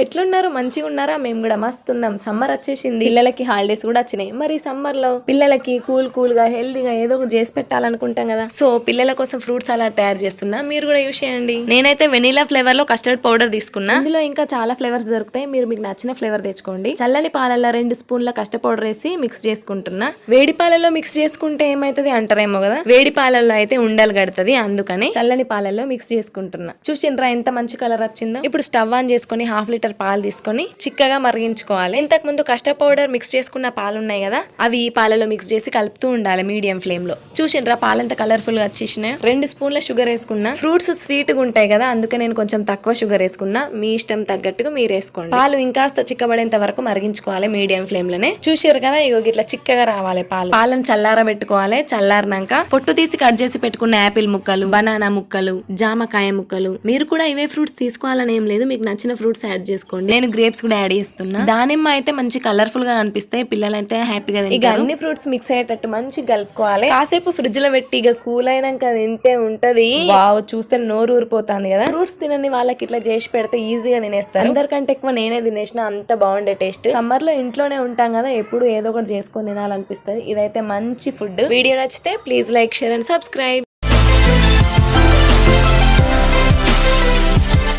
ఎట్లున్నారు? మంచిగా ఉన్నారా? మేము కూడా మస్తున్నాం సమ్మర్ వచ్చేసింది. పిల్లలకి హాలిడేస్ కూడా వచ్చినాయి. మరి సమ్మర్లో పిల్లలకి కూల్ కూల్గా హెల్దీగా ఏదో ఒకటి చేసి పెట్టాలనుకుంటాం కదా. సో పిల్లల కోసం ఫ్రూట్స్ అలా తయారు చేస్తున్నా. మీరు కూడా యూస్ చేయండి. నేనైతే వెనీలా ఫ్లేవర్లో కస్టర్డ్ పౌడర్ తీసుకున్నా. ఇందులో ఇంకా చాలా ఫ్లేవర్స్ దొరుకుతాయి. మీరు మీకు నచ్చిన ఫ్లేవర్ తెచ్చుకోండి. చల్లని పాలల్లో రెండు స్పూన్ల కస్టర్డ్ పౌడర్ వేసి మిక్స్ చేసుకుంటున్నా. వేడి పాలల్లో మిక్స్ చేసుకుంటే ఏమైతుంది అంటారేమో కదా? వేడి పాలల్లో అయితే ఉండలు కడుతుంది. అందుకని చల్లని పాలల్లో మిక్స్ చేసుకుంటున్నా. చూసిండ్రా ఎంత మంచి కలర్ వచ్చిందో? ఇప్పుడు స్టవ్ ఆన్ చేసుకొని హాఫ్ లీటర్ పాలు తీసుకొని చిక్కగా మరిగించుకోవాలి. ఇంతకు ముందు కస్టర్డ్ పౌడర్ మిక్స్ చేసుకున్న పాలు ఉన్నాయి కదా అవి ఈ పాలలో మిక్స్ చేసి కలుపుతూ ఉండాలి మీడియం ఫ్లేమ్లో. చూసిండ్రా పాలు కలర్ఫుల్గా వచ్చేసినాయి? రెండు స్పూన్ల షుగర్ వేసుకున్నా. ఫ్రూట్స్ స్వీట్గా ఉంటాయి కదా అందుకే నేను కొంచెం తక్కువ షుగర్ వేసుకున్నా. మీ ఇష్టం తగ్గట్టుగా మీరు వేసుకోండి. పాలు ఇంకాస్త చిక్కబడేంత వరకు మరిగించుకోవాలి మీడియం ఫ్లేమ్లోనే. చూసారు కదా ఇగో ఇట్లా చిక్కగా రావాలి పాలు. పాలను చల్లార పెట్టుకోవాలి చల్లారినాక పొట్టు తీసి కట్ చేసి పెట్టుకున్న యాపిల్ ముక్కలు బనానా ముక్కలు జామకాయ ముక్కలు. మీరు కూడా ఇవే ఫ్రూట్స్ తీసుకోవాలని ఏం లేదు మీకు నచ్చిన ఫ్రూట్స్ యాడ్ చేసుకోండి నేను గ్రేప్స్ కూడా యాడ్ చేస్తున్నా. దానిమ్మ అయితే మంచి కలర్ఫుల్గా కనిపిస్తాయి పిల్లలైతే హ్యాపీగా ఇక అన్ని ఫ్రూట్స్ మిక్స్ అయ్యేటట్టు మంచి కలుపుకోవాలి. కాసేపు ఫ్రిడ్జ్లో పెట్టి ఇక కూల్ అయినాక తింటే ఉంటది. చూస్తే నోరు ఊరిపోతుంది కదా. ఫ్రూట్స్ తినని వాళ్ళకి ఇట్లా చేసి పెడితే ఈజీగా తినేస్తారు. అందరికంటే ఎక్కువ నేనే తినేసిన అంత బాగుండే టేస్ట్ సమ్మర్లో ఇంట్లోనే ఉంటాం కదా ఎప్పుడు ఏదో ఒకటి చేసుకొని తినాలనిపిస్తుంది. ఇదైతే మంచి ఫుడ్ వీడియో నచ్చితే please like share and subscribe